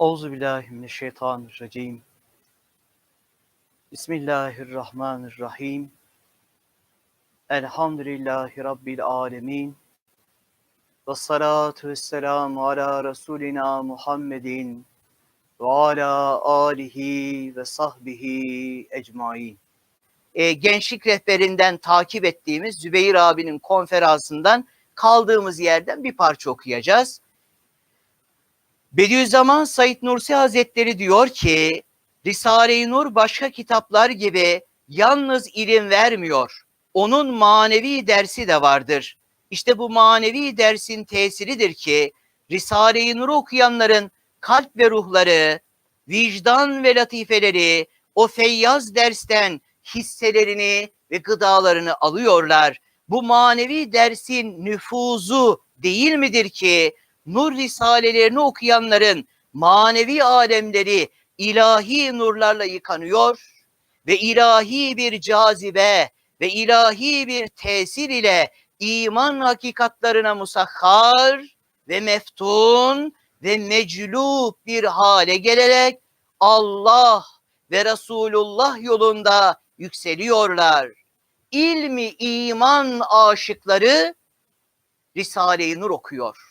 Euzu billahi mineşşeytanirracim. Bismillahirrahmanirrahim. Elhamdülillahi rabbil alamin. Ve salatu vesselamu ala Resulina Muhammedin ve ala alihi ve sahbihi ecmain. E, gençlik rehberinden takip ettiğimiz Zübeyir abinin konferansından kaldığımız yerden bir parça okuyacağız. Bediüzzaman Said Nursi Hazretleri diyor ki Risale-i Nur başka kitaplar gibi yalnız ilim vermiyor. Onun manevi dersi de vardır. İşte bu manevi dersin tesiridir ki Risale-i Nur okuyanların kalp ve ruhları, vicdan ve latifeleri o feyyaz dersten hisselerini ve gıdalarını alıyorlar. Bu manevi dersin nüfuzu değil midir ki nur risalelerini okuyanların manevi alemleri ilahi nurlarla yıkanıyor ve ilahi bir cazibe ve ilahi bir tesir ile iman hakikatlarına musahhar ve meftun ve meclup bir hale gelerek Allah ve Resulullah yolunda yükseliyorlar. İlmi iman aşıkları Risale-i Nur okuyor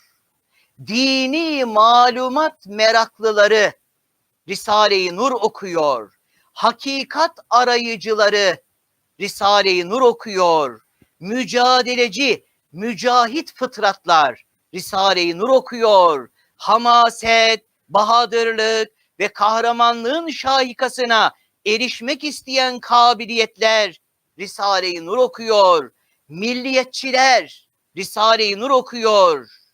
dini malumat meraklıları Risale-i Nur okuyor. Hakikat arayıcıları Risale-i Nur okuyor. Mücadeleci, mücahit fıtratlar Risale-i Nur okuyor. Hamaset, bahadırlık ve kahramanlığın şahikasına erişmek isteyen kabiliyetler Risale-i Nur okuyor. Milliyetçiler Risale-i Nur okuyor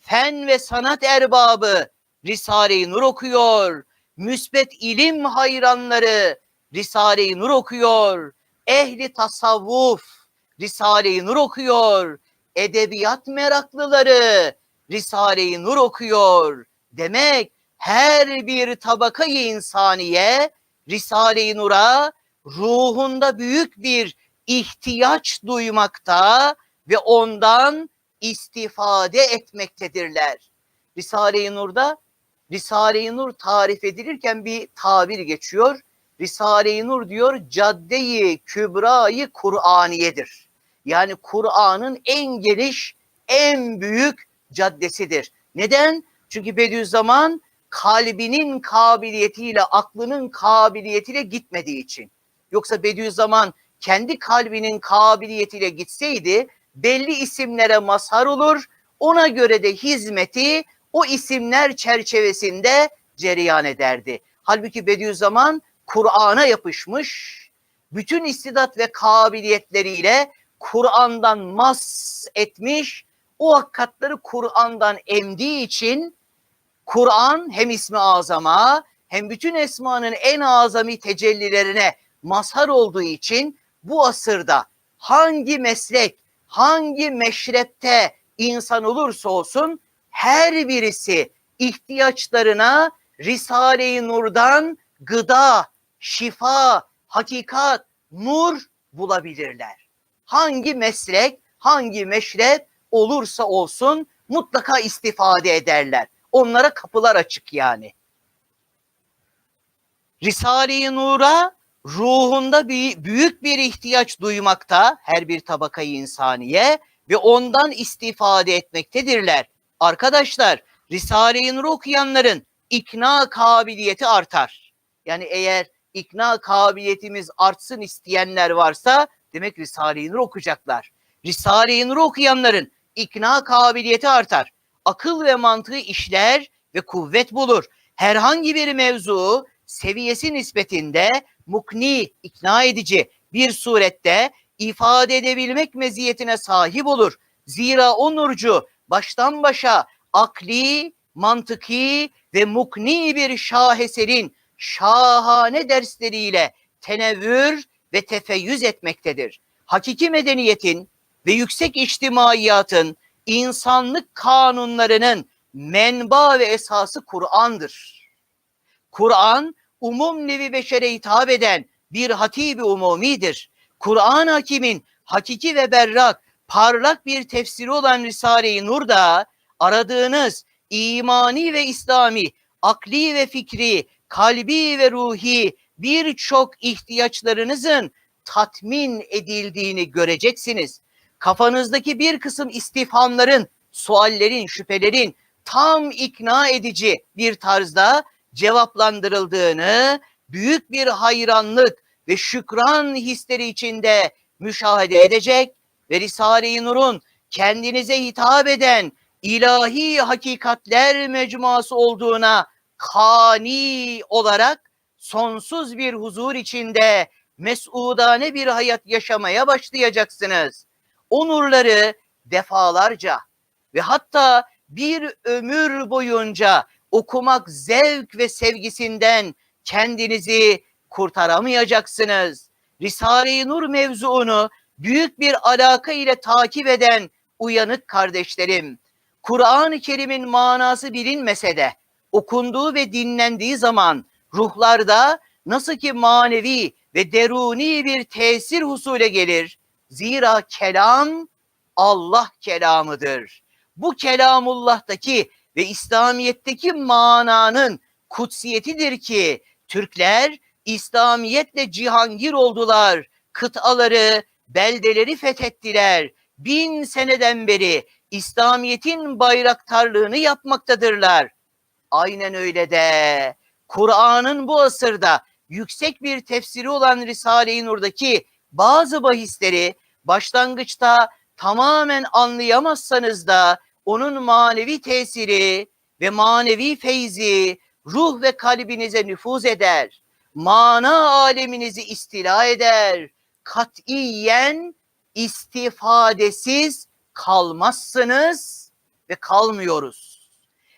fen ve sanat erbabı Risale-i Nur okuyor. Müsbet ilim hayranları Risale-i Nur okuyor. Ehli tasavvuf Risale-i Nur okuyor. Edebiyat meraklıları Risale-i Nur okuyor. Demek her bir tabakayı insaniye Risale-i Nur'a ruhunda büyük bir ihtiyaç duymakta ve ondan istifade etmektedirler. Risale-i Nur'da Risale-i Nur tarif edilirken bir tabir geçiyor. Risale-i Nur diyor caddeyi kübrayı Kur'aniyedir. Yani Kur'an'ın en geniş, en büyük caddesidir. Neden? Çünkü Bediüzzaman kalbinin kabiliyetiyle, aklının kabiliyetiyle gitmediği için. Yoksa Bediüzzaman kendi kalbinin kabiliyetiyle gitseydi belli isimlere mazhar olur. Ona göre de hizmeti o isimler çerçevesinde cereyan ederdi. Halbuki Bediüzzaman Kur'an'a yapışmış, bütün istidat ve kabiliyetleriyle Kur'an'dan mas etmiş, o hakikatleri Kur'an'dan emdiği için Kur'an hem ismi azama hem bütün esmanın en azami tecellilerine mazhar olduğu için bu asırda hangi meslek, hangi meşrepte insan olursa olsun her birisi ihtiyaçlarına Risale-i Nur'dan gıda, şifa, hakikat, nur bulabilirler. Hangi meslek, hangi meşrep olursa olsun mutlaka istifade ederler. Onlara kapılar açık yani. Risale-i Nur'a ruhunda büyük bir ihtiyaç duymakta her bir tabakayı insaniye ve ondan istifade etmektedirler. Arkadaşlar Risale-i Nur okuyanların ikna kabiliyeti artar. Yani eğer ikna kabiliyetimiz artsın isteyenler varsa demek Risale-i Nur okuyacaklar. Risale-i Nur okuyanların ikna kabiliyeti artar. Akıl ve mantığı işler ve kuvvet bulur. Herhangi bir mevzu seviyesi nispetinde mukni, ikna edici bir surette ifade edebilmek meziyetine sahip olur. Zira o nurcu baştan başa akli, mantıki ve mukni bir şaheserin şahane dersleriyle tenevvür ve tefeyyüz etmektedir. Hakiki medeniyetin ve yüksek içtimaiyatın insanlık kanunlarının menba ve esası Kur'an'dır. Kur'an umum nevi beşere hitap eden bir hatibi umumidir. Kur'an hakimin hakiki ve berrak, parlak bir tefsiri olan Risale-i Nur'da aradığınız imani ve İslami akli ve fikri, kalbi ve ruhi birçok ihtiyaçlarınızın tatmin edildiğini göreceksiniz. Kafanızdaki bir kısım istifhamların, suallerin, şüphelerin tam ikna edici bir tarzda cevaplandırıldığını büyük bir hayranlık ve şükran hisleri içinde müşahede edecek ve Risale-i Nur'un kendinize hitap eden ilahi hakikatler mecmuası olduğuna kani olarak sonsuz bir huzur içinde mesudane bir hayat yaşamaya başlayacaksınız. O nurları defalarca ve hatta bir ömür boyunca okumak zevk ve sevgisinden kendinizi kurtaramayacaksınız. Risale-i Nur mevzuunu büyük bir alaka ile takip eden uyanık kardeşlerim, Kur'an-ı Kerim'in manası bilinmese de okunduğu ve dinlendiği zaman ruhlarda nasıl ki manevi ve deruni bir tesir husule gelir. Zira kelam Allah kelamıdır. Bu kelamullah'taki ve İslamiyet'teki mananın kutsiyetidir ki Türkler İslamiyetle cihangir oldular. Kıtaları, beldeleri fethettiler. Bin seneden beri İslamiyet'in bayraktarlığını yapmaktadırlar. Aynen öyle de Kur'an'ın bu asırda yüksek bir tefsiri olan Risale-i Nur'daki bazı bahisleri başlangıçta tamamen anlayamazsanız da onun manevi tesiri ve manevi feyzi ruh ve kalbinize nüfuz eder. Mana aleminizi istila eder. Katiyen istifadesiz kalmazsınız ve kalmıyoruz.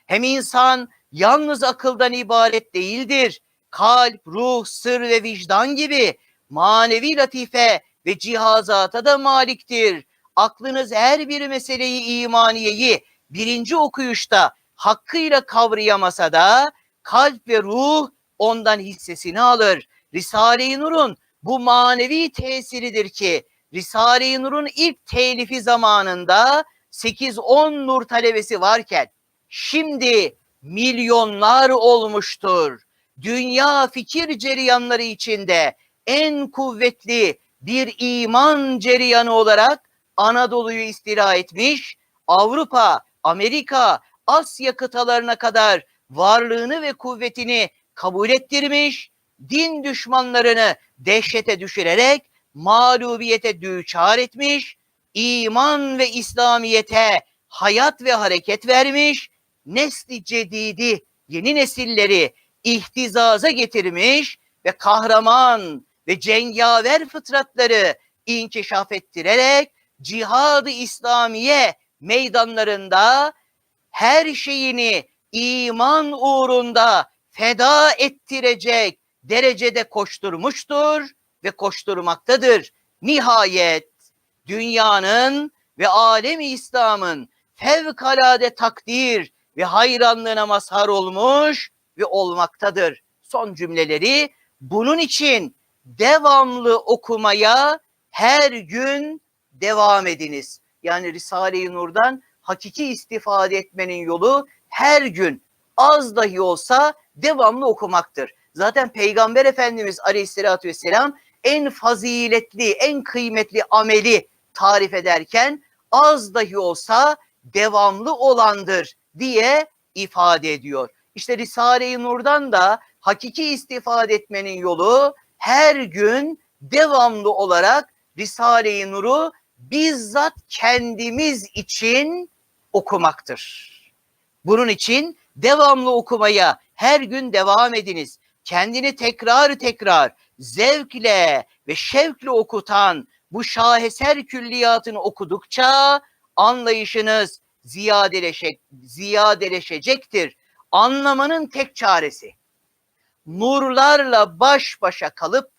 Hem insan yalnız akıldan ibaret değildir. Kalp, ruh, sır ve vicdan gibi manevi latife ve cihazata da maliktir. Aklınız her bir meseleyi imaniyeyi birinci okuyuşta hakkıyla kavrayamasa da kalp ve ruh ondan hissesini alır. Risale-i Nur'un bu manevi tesiridir ki Risale-i Nur'un ilk telifi zamanında 8-10 nur talebesi varken şimdi milyonlar olmuştur. Dünya fikir cereyanları içinde en kuvvetli bir iman cereyanı olarak Anadolu'yu istila etmiş, Avrupa, Amerika, Asya kıtalarına kadar varlığını ve kuvvetini kabul ettirmiş, din düşmanlarını dehşete düşürerek mağlubiyete düçar etmiş, iman ve İslamiyete hayat ve hareket vermiş, nesli cedidi, yeni nesilleri ihtizaza getirmiş ve kahraman ve cengaver fıtratları inkişaf ettirerek cihad-ı İslamiye meydanlarında her şeyini iman uğrunda feda ettirecek derecede koşturmuştur ve koşturmaktadır. Nihayet dünyanın ve alemi İslam'ın fevkalade takdir ve hayranlığına mazhar olmuş ve olmaktadır. Son cümleleri bunun için devamlı okumaya her gün devam ediniz. Yani Risale-i Nur'dan hakiki istifade etmenin yolu her gün az dahi olsa devamlı okumaktır. Zaten Peygamber Efendimiz Aleyhisselatü Vesselam en faziletli, en kıymetli ameli tarif ederken az dahi olsa devamlı olandır diye ifade ediyor. İşte Risale-i Nur'dan da hakiki istifade etmenin yolu her gün devamlı olarak Risale-i Nur'u bizzat kendimiz için okumaktır. Bunun için devamlı okumaya her gün devam ediniz. Kendini tekrar tekrar zevkle ve şevkle okutan bu şaheser külliyatını okudukça anlayışınız ziyadeleşe, ziyadeleşecektir. Anlamanın tek çaresi nurlarla baş başa kalıp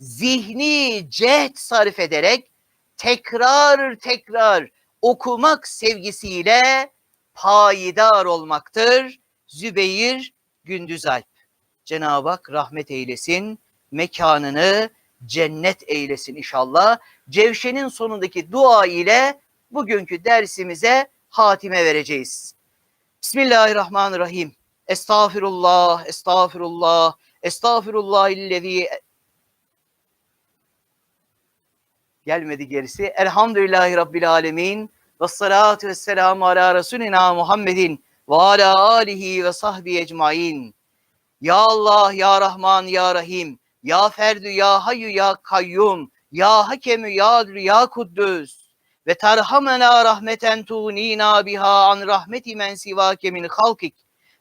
zihni cehd sarf ederek tekrar tekrar okumak sevgisiyle payidar olmaktır. Zübeyir Gündüzalp. Cenab-ı Hak rahmet eylesin, mekanını cennet eylesin inşallah. Cevşenin sonundaki dua ile bugünkü dersimize hatime vereceğiz. Bismillahirrahmanirrahim. Estağfirullah, estağfirullah, estağfirullah illezi gelmedi gerisi. Elhamdülillahi Rabbil alemin. Ve salatu ve selamu ala Resulina Muhammedin ve ala alihi ve sahbihi ecmain. Ya Allah, Ya Rahman, Ya Rahim, Ya Ferdü, Ya Hayyu, Ya Kayyum, Ya Hakemü, Ya Adlü, Ya Kuddüs. Ve terhamena rahmeten tunina biha an rahmeti men sivake min halkik.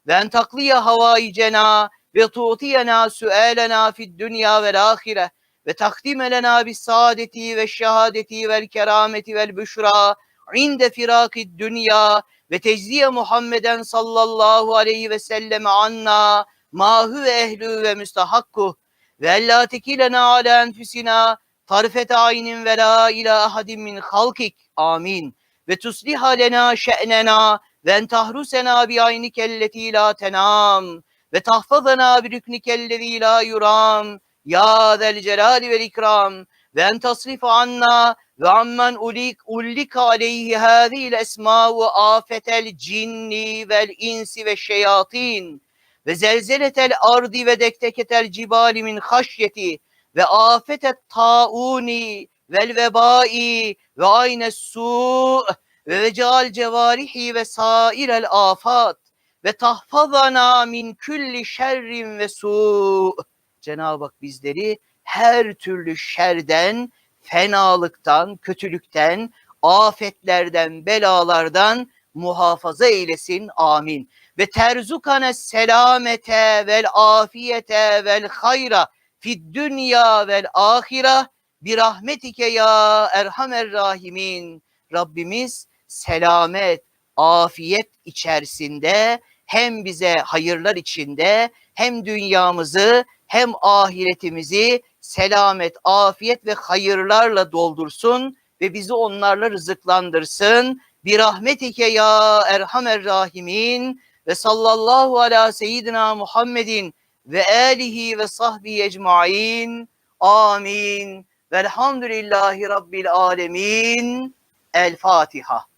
Ve en takliye havaicena ve tu'tiyena sü'alena fid dünya vel ahire. Ve takdime lena bis saadeti ve şehadeti vel kerameti vel büşra inde firakid dünya ve tecziye Muhammeden sallallahu aleyhi ve sellem anna mahu ve ehlü ve müstahakku ve ella tekilena ala enfusina tarfet aynin ve la ila ahadin min halkik. Amin. Ve tusliha lena şe'nena ve en tahrusena bi aynikelleti la tenam ve tahfazana bi rüknikellezi la yuram ya zel celali vel ikram ve en tasrif anna ve ammen ulik ullik aleyhi hâzîl esmâ ve afetel cinni vel insi ve şeyatin ve zelzeletel ardi ve dekteketel cibali min haşyeti ve afetet tauni vel vebai ve ayne su ve vecal cevarihi ve sairel afat ve tahfazana min külli şerrin ve su. Cenab-ı Hak bizleri her türlü şerden, fenalıktan, kötülükten, afetlerden, belalardan muhafaza eylesin. Amin. Ve terzukane selamete vel afiyete vel hayra fid dünya vel ahira bir rahmetike ya erhamer rahimin. Rabbimiz selamet, afiyet içerisinde hem bize hayırlar içinde hem dünyamızı hem ahiretimizi selamet, afiyet ve hayırlarla doldursun ve bizi onlarla rızıklandırsın. Bir rahmetike ya erhamer rahimin ve sallallahu ala seyyidina Muhammedin ve alihi ve sahbihi ecmain. Amin. Velhamdülillahi Rabbil alemin. El Fatiha.